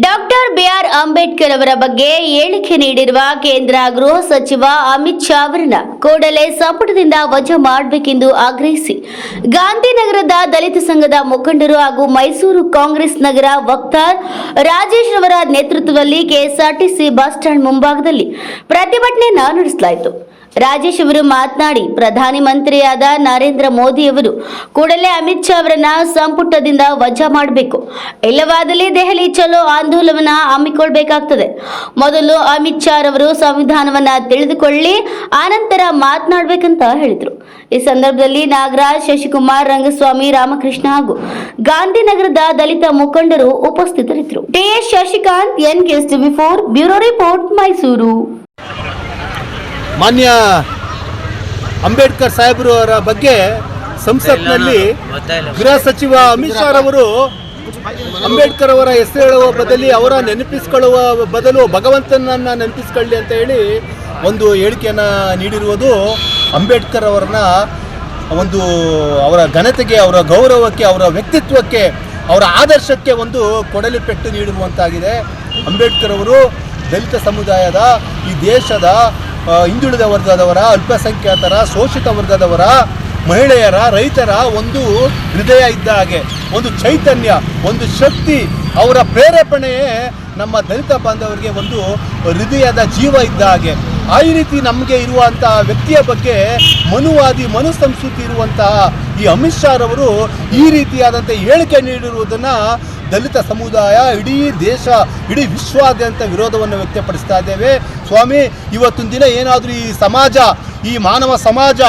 Doctor B R Ambedkar ಅವರ ಬಗ್ಗೆ ಹೇಳಿಕೆ ನೀಡಿರುವ ಕೇಂದ್ರ ಗೃಹ ಸಚಿವ ಅಮಿತ್ ಶಾ ಅವರನ್ನ ಕೂಡಲೇ ಸಂಪುಟದಿಂದ ವಜಾ ಮಾಡಬೇಕೆಂದು ಆಗ್ರಹಿಸಿ. ಗಾಂಧಿನಗರದ ದಲಿತ ಸಂಘದ ಮುಖಂಡರು ಹಾಗೂ ಮೈಸೂರು ಕಾಂಗ್ರೆಸ್ ನಗರ ವಕ್ತಾರ್ ರಾಜೇಶ್ ಅವರ ನೇತೃತ್ವದಲ್ಲಿ ಕೆಎಸ್ಆರ್ಟಿಸಿ ಬಸ್ ಸ್ಟ್ಯಾಂಡ್ ಮುಂಭಾಗದಲ್ಲಿ ಪ್ರತಿಭಟನೆಯನ್ನ ನಡೆಸಲಾಯಿತು. ರಾಜೇಶ್ ಅವರು ಮಾತನಾಡಿ, ಪ್ರಧಾನಿ ಮಂತ್ರಿಯಾದ ನರೇಂದ್ರ ಮೋದಿ ಅವರು ಕೂಡಲೇ ಅಮಿತ್ ಶಾ ಅವರನ್ನ ಸಂಪುಟದಿಂದ ವಜಾ ಮಾಡಬೇಕು. ಇಲ್ಲವಾದಲ್ಲಿ ದೆಹಲಿ ಚಲೋ ಆಂದೋಲನ ಹಮ್ಮಿಕೊಳ್ಬೇಕಾಗ್ತದೆ. ಮೊದಲು ಅಮಿತ್ ಶಾ ರವರು ಸಂವಿಧಾನವನ್ನ ತಿಳಿದುಕೊಳ್ಳಿ, ಆನಂತರ ಮಾತನಾಡಬೇಕಂತ ಹೇಳಿದರು. ಈ ಸಂದರ್ಭದಲ್ಲಿ ನಾಗರಾಜ್, ಶಶಿಕುಮಾರ್, ರಂಗಸ್ವಾಮಿ, ರಾಮಕೃಷ್ಣ ಹಾಗೂ ಗಾಂಧಿನಗರದ ದಲಿತ ಮುಖಂಡರು ಉಪಸ್ಥಿತರಿದ್ದರು. T S Shashikanth, N K TV four, bureau report Mysuru. ಮಾನ್ಯ ಅಂಬೇಡ್ಕರ್ ಸಾಹೇಬರು ಅವರ ಬಗ್ಗೆ ಸಂಸತ್ನಲ್ಲಿ ಗೃಹ ಸಚಿವ ಅಮಿತ್ ಶಾ ಅವರು ಅಂಬೇಡ್ಕರ್ ಅವರ ಹೆಸರು ಹೇಳುವ ಬದಲಿ ಅವರ ನೆನಪಿಸಿಕೊಳ್ಳುವ ಬದಲು ಭಗವಂತನನ್ನ ನೆನಪಿಸ್ಕೊಳ್ಳಿ ಅಂತ ಹೇಳಿ ಒಂದು ಹೇಳಿಕೆಯನ್ನು ನೀಡಿರುವುದು ಅಂಬೇಡ್ಕರ್ ಅವರನ್ನ ಒಂದು ಅವರ ಘನತೆಗೆ ಅವರ ಗೌರವಕ್ಕೆ ಅವರ ವ್ಯಕ್ತಿತ್ವಕ್ಕೆ ಅವರ ಆದರ್ಶಕ್ಕೆ ಒಂದು ಕೊಡಲಿ ಪೆಟ್ಟು ನೀಡಿರುವಂತಾಗಿದೆ. ಅಂಬೇಡ್ಕರ್ ಅವರು ದಲಿತ ಸಮುದಾಯದ ಈ ದೇಶದ ಹಿಂದುಳಿದ ವರ್ಗದವರ, ಅಲ್ಪಸಂಖ್ಯಾತರ, ಶೋಷಿತ ವರ್ಗದವರ, ಮಹಿಳೆಯರ, ರೈತರ ಒಂದು ಹೃದಯ ಇದ್ದ ಹಾಗೆ, ಒಂದು ಚೈತನ್ಯ, ಒಂದು ಶಕ್ತಿ, ಅವರ ಪ್ರೇರೇಪಣೆಯೇ ನಮ್ಮ ದಲಿತ ಬಾಂಧವರಿಗೆ ಒಂದು ಹೃದಯದ ಜೀವ ಇದ್ದ ಹಾಗೆ. ಆ ರೀತಿ ನಮಗೆ ಇರುವಂತಹ ವ್ಯಕ್ತಿಯ ಬಗ್ಗೆ ಮನುವಾದಿ, ಮನುಸಂಸ್ಕೃತಿ ಇರುವಂತಹ ಈ ಅಮಿತ್ ಶಾ ರವರು ಈ ರೀತಿಯಾದಂಥ ಹೇಳಿಕೆ ನೀಡಿರುವುದನ್ನು ದಲಿತ ಸಮುದಾಯ, ಇಡೀ ದೇಶ, ಇಡೀ ವಿಶ್ವಾದ್ಯಂತ ವಿರೋಧವನ್ನು ವ್ಯಕ್ತಪಡಿಸ್ತಾ ಇದ್ದೇವೆ. ಸ್ವಾಮಿ, ಇವತ್ತಿನ ದಿನ ಏನಾದರೂ ಈ ಸಮಾಜ, ಈ ಮಾನವ ಸಮಾಜ,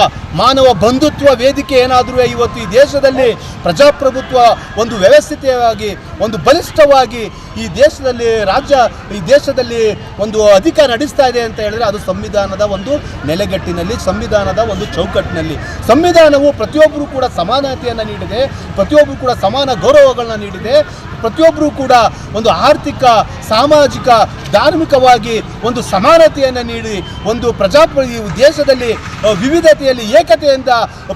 ಮಾನವ ಬಂಧುತ್ವ ವೇದಿಕೆ ಏನಾದರೂ ಇವತ್ತು ಈ ದೇಶದಲ್ಲಿ ಪ್ರಜಾಪ್ರಭುತ್ವ ಒಂದು ವ್ಯವಸ್ಥಿತವಾಗಿ, ಒಂದು ಬಲಿಷ್ಠವಾಗಿ ಈ ದೇಶದಲ್ಲಿ ರಾಜ್ಯ, ಈ ದೇಶದಲ್ಲಿ ಒಂದು ಅಧಿಕಾರ ನಡೆಸ್ತಾ ಇದೆ ಅಂತ ಹೇಳಿದ್ರೆ ಅದು ಸಂವಿಧಾನದ ಒಂದು ನೆಲೆಗಟ್ಟಿನಲ್ಲಿ, ಸಂವಿಧಾನದ ಒಂದು ಚೌಕಟ್ಟಿನಲ್ಲಿ. ಸಂವಿಧಾನವು ಪ್ರತಿಯೊಬ್ಬರು ಕೂಡ ಸಮಾನತೆಯನ್ನು ನೀಡಿದೆ, ಪ್ರತಿಯೊಬ್ಬರು ಕೂಡ ಸಮಾನ ಗೌರವಗಳನ್ನ ನೀಡಿದೆ, ಪ್ರತಿಯೊಬ್ಬರು ಕೂಡ ಒಂದು ಆರ್ಥಿಕ, ಸಾಮಾಜಿಕ, ಧಾರ್ಮಿಕವಾಗಿ ಒಂದು ಸಮಾನತೆಯನ್ನು ನೀಡಿ, ಒಂದು ಪ್ರಜಾಪ್ರ ಈ ದೇಶದಲ್ಲಿ ವಿವಿಧತೆಯಲ್ಲಿ ಏಕತೆಯಿಂದ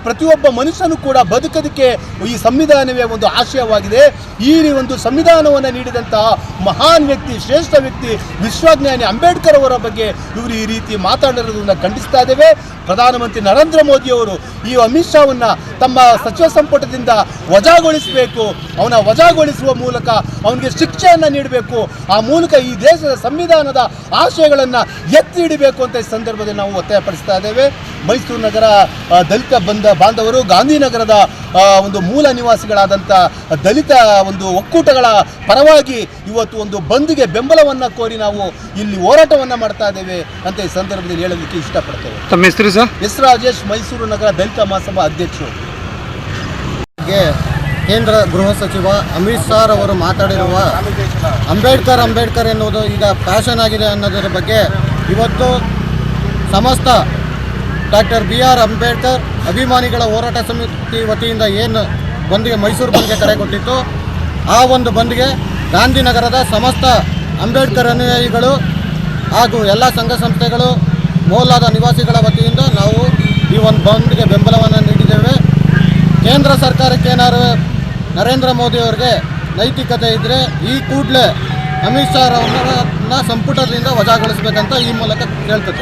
ಪ್ರತಿಯೊಬ್ಬ ಮನುಷ್ಯನು ಕೂಡ ಬದುಕೋದಕ್ಕೆ ಈ ಸಂವಿಧಾನವೇ ಒಂದು ಆಶಯವಾಗಿದೆ. ಈ ಒಂದು ಸಂವಿಧಾನವನ್ನು ನೀಡಿದಂತಹ ಮಹಾನ್ ವ್ಯಕ್ತಿ, ಶ್ರೇಷ್ಠ ವ್ಯಕ್ತಿ ವಿಶ್ವಜ್ಞಾನಿ ಅಂಬೇಡ್ಕರ್ ಅವರ ಬಗ್ಗೆ ಇವರು ಈ ರೀತಿ ಮಾತಾಡಿರೋದನ್ನು ಖಂಡಿಸ್ತಾ ಇದ್ದೇವೆ. ಪ್ರಧಾನಮಂತ್ರಿ ನರೇಂದ್ರ ಮೋದಿಯವರು ಈ ಅಮಿತ್ ಶಾವನ್ನ ತಮ್ಮ ಸಚಿವ ಸಂಪುಟದಿಂದ ವಜಾಗೊಳಿಸಬೇಕು. ಅವನ ವಜಾಗೊಳಿಸುವ ಮೂಲಕ ಅವನಿಗೆ ಶಿಕ್ಷೆಯನ್ನು ನೀಡಬೇಕು. ಆ ಮೂಲಕ ಈ ದೇಶದ ಸಂವಿಧಾನದ ಆಶಯಗಳನ್ನು ಎತ್ತಿ ಹಿಡಿಬೇಕು ಅಂತ ಈ ಸಂದರ್ಭದಲ್ಲಿ ನಾವು ಒತ್ತಾಯಪಡಿಸ್ತಾ ಇದ್ದೇವೆ. ಮೈಸೂರು ನಗರ ದಲಿತ ಬಂದ ಬಾಂಧವರು ಗಾಂಧಿನಗರದ ಒಂದು ಮೂಲ ನಿವಾಸಿಗಳಾದಂಥ ದಲಿತ ಒಂದು ಒಕ್ಕೂಟಗಳ ಪರವಾಗಿ ಇವತ್ತು ಒಂದು ಬಂದ್ಗೆ ಬೆಂಬಲವನ್ನು ಕೋರಿ ನಾವು ಇಲ್ಲಿ ಹೋರಾಟವನ್ನು ಮಾಡ್ತಾ ಇದ್ದೇವೆ ಅಂತ ಈ ಸಂದರ್ಭದಲ್ಲಿ ಹೇಳೋದಕ್ಕೆ ಇಷ್ಟಪಡ್ತೇವೆ. ತಮ್ಮ ಹೆಸರು ಸರ್? ಎಸ್ ರಾಜೇಶ್ ಮೈಸೂರು ನಗರ ದಲಿತ ಮಹಾಸಭಾ ಅಧ್ಯಕ್ಷರು. ಬಗ್ಗೆ ಕೇಂದ್ರ ಗೃಹ ಸಚಿವ ಅಮಿತ್ ಶಾ ಅವರು ಮಾತಾಡಿರುವ ಅಂಬೇಡ್ಕರ್ ಅಂಬೇಡ್ಕರ್ ಎನ್ನುವುದು ಈಗ ಫ್ಯಾಷನ್ ಆಗಿದೆ ಅನ್ನೋದರ ಬಗ್ಗೆ ಇವತ್ತು ಸಮಸ್ತ ಡಾಕ್ಟರ್ ಬಿ ಆರ್ ಅಂಬೇಡ್ಕರ್ ಅಭಿಮಾನಿಗಳ ಹೋರಾಟ ಸಮಿತಿ ವತಿಯಿಂದ ಏನು ಬಂದ್ಗೆ ಮೈಸೂರು ಬಂದ್ಗೆ ಕರೆ ಕೊಟ್ಟಿತ್ತು, ಆ ಒಂದು ಬಂದ್ಗೆ ಗಾಂಧಿನಗರದ ಸಮಸ್ತ ಅಂಬೇಡ್ಕರ್ ಅನುಯಾಯಿಗಳು ಹಾಗೂ ಎಲ್ಲ ಸಂಘ ಸಂಸ್ಥೆಗಳು ಮೋಲಾದ ನಿವಾಸಿಗಳ ವತಿಯಿಂದ ನಾವು ಈ ಒಂದು ಬಂದ್ಗೆ ಬೆಂಬಲವನ್ನು ನೀಡಿದ್ದೇವೆ. ಕೇಂದ್ರ ಸರ್ಕಾರಕ್ಕೆ ಏನಾದ್ರು ನರೇಂದ್ರ ಮೋದಿ ಅವರಿಗೆ ನೈತಿಕತೆ ಇದ್ದರೆ ಈ ಕೂಡಲೇ ಅಮಿತ್ ಶಾ ಅವರನ್ನ ಸಂಪುಟದಿಂದ ವಜಾಗೊಳಿಸಬೇಕಂತ ಈ ಮೂಲಕ ಕೇಳ್ತದೆ.